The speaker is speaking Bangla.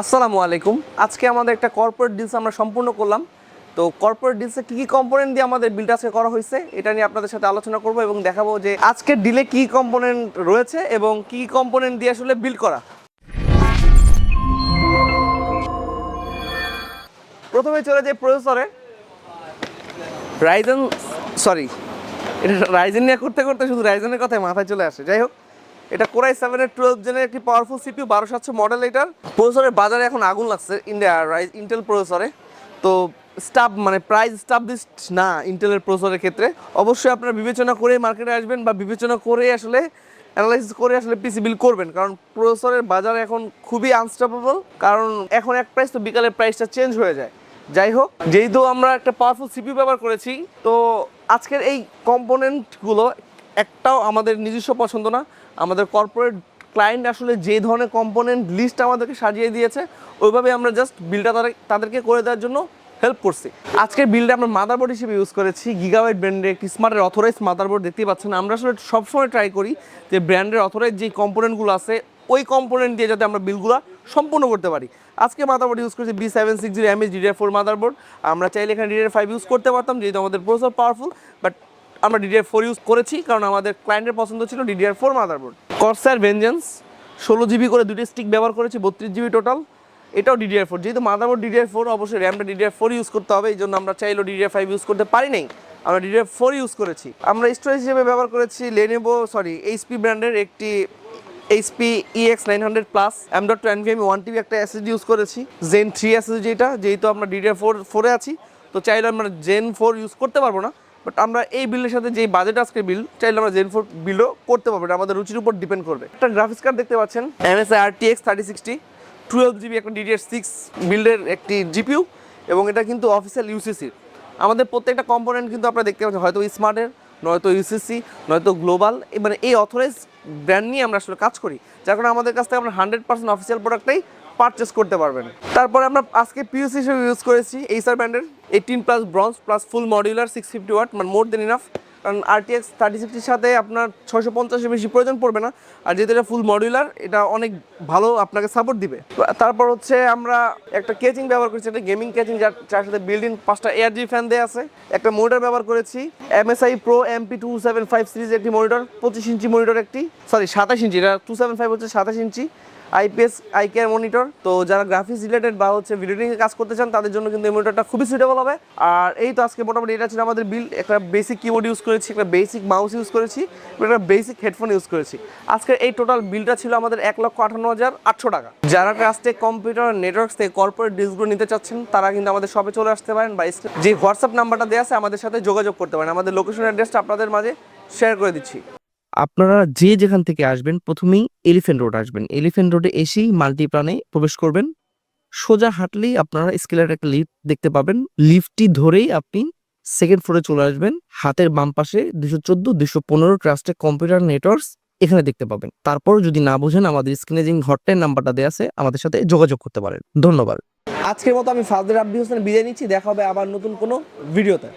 আসসালামু আলাইকুম। আজকে আমাদের একটা কর্পোরেট ডিলস আমরা সম্পূর্ণ করলাম। তো কর্পোরেট ডিলসে কী কী কম্পোনেন্ট দিয়ে আমাদের বিলটা আজকে করা হয়েছে, এটা নিয়ে আপনাদের সাথে আলোচনা করব এবং দেখাবো যে আজকের ডিলে কী কম্পোনেন্ট রয়েছে এবং কী কম্পোনেন্ট দিয়ে আসলে বিল করা। প্রথমে চলে যাই প্রসেসরে রাইজেন সরি এটা রাইজেন নিয়ে করতে করতে শুধু রাইজেনের কথাই মাথায় চলে আসে। যাই হোক এটা কোরাই সেভেনের টুয়েলভ জেনের একটি পাওয়ারফুল সিপিউ বারো সাতশো মডেল এটার। প্রসেসরের বাজারে এখন আগুন লাগছে ইন্ডিয়া রাইজ ইন্টেল প্রসেসরে তো স্টাফ মানে প্রাইস স্টাবলিশড না ইন্টেলের প্রসেসরের ক্ষেত্রে। অবশ্যই আপনারা বিবেচনা করে মার্কেটে আসবেন বা বিবেচনা করে আসলে অ্যানালাইসিস করে আসলে পিসি বিল করবেন, কারণ প্রসেসরের বাজার এখন খুবই আনস্টেবল কারণ এখন এক প্রাইস তো বিকালের প্রাইসটা চেঞ্জ হয়ে যায়। যাই হোক, যেহেতু আমরা একটা পাওয়ারফুল সিপিউ ব্যবহার করেছি, তো আজকের এই কম্পোনেন্টগুলো একটাও আমাদের নিজস্ব পছন্দ না। আমাদের কর্পোরেট ক্লায়েন্ট আসলে যে ধরনের কম্পোনেন্ট লিস্ট আমাদেরকে সাজিয়ে দিয়েছে, ওইভাবে আমরা জাস্ট বিলটা তাদের তাদেরকে করে দেওয়ার জন্য হেল্প করছি। আজকের বিলটা আমরা মাদারবোর্ড হিসেবে ইউজ করেছি গিগাওয়াইট ব্র্যান্ডের একটি স্মার্টের অথরাইজ মাদারবোর্ড দেখতেই পাচ্ছেন। আমরা আসলে সবসময় ট্রাই করি যে ব্র্যান্ডের অথরাইজ যে কম্পোনেন্টগুলো আছে, ওই কম্পোনেন্ট দিয়ে যাতে আমরা বিলগুলো সম্পূর্ণ করতে পারি। আজকে মাদারবোর্ড ইউজ করেছি B seven six zero MS DDR four motherboard আমরা চাইলে এখানে ডিডিআর ফাইভ ইউজ করতে পারতাম, যেহেতু আমাদের প্রসেসর পাওয়ারফুল বাট আমরা ডিডিআর ফোর ইউজ করেছি, কারণ আমাদের ক্লায়েন্টের পছন্দ ছিল DDR four motherboard Corsair Vengeance ষোলো জিবি করে দুটি স্টিক ব্যবহার করেছি, বত্রিশ জিবি টোটাল এটাও ডিডিআর ফোর যেহেতু মাদারবোর্ড ডিডিআর ফোর অবশ্যই র্যামটা ডিডিআর ফোর ইউজ করতে হবে, এই জন্য আমরা চাইলেও ডিডিআর ফাইভ ইউজ করতে পারি নাই। আমরা ডিডিআর ফোর ইউজ করেছি। আমরা স্টোরেজ হিসেবে ব্যবহার করেছি লেনেভো সরি এইচপি ব্র্যান্ডের একটি HP EX nine hundred plus M dot two NVMe one TB একটা এসএসডি ইউজ করেছি জেন থ্রি এসএসডি যেটা যেহেতু আমরা ডিডিআর ফোর ফোরে আছি, তো চাইলে আমরা জেন ফোর ইউজ করতে পারব না। বাট আমরা এই বিলের সাথে যে বাজেট আজকে বিল, চাইলে আমরা জেন ফোর বিলও করতে পারব আমাদের রুচির উপর ডিপেন্ড করবে। একটা গ্রাফিক্স কার্ড দেখতে পাচ্ছেন MSI R T X thirty sixty twelve GB একটা ডিডিএস সিক্স বিল্ডের একটি জিপিউ এবং এটা কিন্তু অফিসিয়াল ইউসিসির আমাদের প্রত্যেকটা কম্পোনেন্ট কিন্তু আপনারা দেখতে পাচ্ছেন, হয়তো স্মার্টের, নয়তো ইউসিসি নয়তো গ্লোবাল মানে এই অথরাইজ ব্র্যান্ড নিয়ে আমরা আসলে কাজ করি। যার কারণে আমাদের কাছ থেকে আমরা হান্ড্রেড পার্সেন্ট অফিসিয়াল প্রোডাক্টটাই পারচেস করতে পারবেন। তারপরে আমরা আজকে পিউসি হিসেবে ইউজ করেছি এইসার ব্র্যান্ডের eighteen plus bronze plus full modular six fifty watt মানে মোর দেন ইনাফ কারণ আরটিএক্স থার্টি সিক্সটির সাথে আপনার ছয়শো পঞ্চাশের বেশি প্রয়োজন পড়বে না। আর যেহেতু এটা ফুল মডিউলার এটা অনেক ভালো আপনাকে সাপোর্ট দিবে। তারপর হচ্ছে আমরা একটা কেচিং ব্যবহার করেছি, একটা গেমিং কেচিং যার যার সাথে বিল্ডিং পাঁচটা এয়ার জি ফ্যান দেওয়া আছে। একটা মনিটর ব্যবহার করেছি MSI pro MP two seven five series একটি মনিটর পঁচিশ ইঞ্চি মনিটর একটি সরি সাতাশ ইঞ্চি, এটা টু সেভেন ফাইভ হচ্ছে সাতাশ ইঞ্চি। IPS, eye care monitor. তো যারা গ্রাফিক্স রিলেটেড বা হচ্ছে ভিডিও কাজ করতে চান, তাদের জন্য কিন্তু এই মনিটরটা খুবই সুইটেবল হবে। আর এই তো আজকে মোটামুটি এটা ছিল আমাদের বিল একটা বেসিক কিবোর্ড ইউজ করেছি, একটা বেসিক মাউস ইউজ করেছি, একটা বেসিক হেডফোন ইউজ করেছি। আজকে এই টোটাল বিলটা ছিল আমাদের এক লক্ষ আঠান্ন হাজার আটশো টাকা। যারা কাজটে কম্পিউটার নেটওয়ার্কস থেকে কর্পোরেট ডিলসগুলো নিতে চাচ্ছেন, তারা কিন্তু আমাদের শপে চলে আসতে পারেন বা যে হোয়াটসঅ্যাপ নাম্বারটা দেওয়া আছে, আমাদের সাথে যোগাযোগ করতে পারেন। আমাদের লোকেশন অ্যাড্রেসটা আপনাদের মাঝে শেয়ার করে দিচ্ছি। আপনারা যে যেখান থেকে আসবেন, প্রথমেই এলিফেন্ট রোড আসবেন। এলিফেন্ট রোডে এসেই মাল্টিপ্লানে প্রবেশ করবেন। সোজা হাঁটলেই আপনারা স্কেলের একটা লিফট দেখতে পাবেন। লিফটটি ধরেই আপনি সেকেন্ড ফ্লোরে চলে আসবেন। হাতের বাম পাশে দুশো চোদ্দ, দুশো পনেরো ট্রাস্টে কম্পিউটার নেটওয়ার্কস এখানে দেখতে পাবেন। তারপর যদি না বোঝেন, আমাদের স্ক্রিনে যে হটলাইন নাম্বারটা দেওয়া আছে, আমাদের সাথে যোগাযোগ করতে পারেন। ধন্যবাদ। আজকের মতো আমি ফাজদের আব্দি হোসেন বিদায় নিচ্ছি। দেখা হবে আবার নতুন কোনো ভিডিওতে।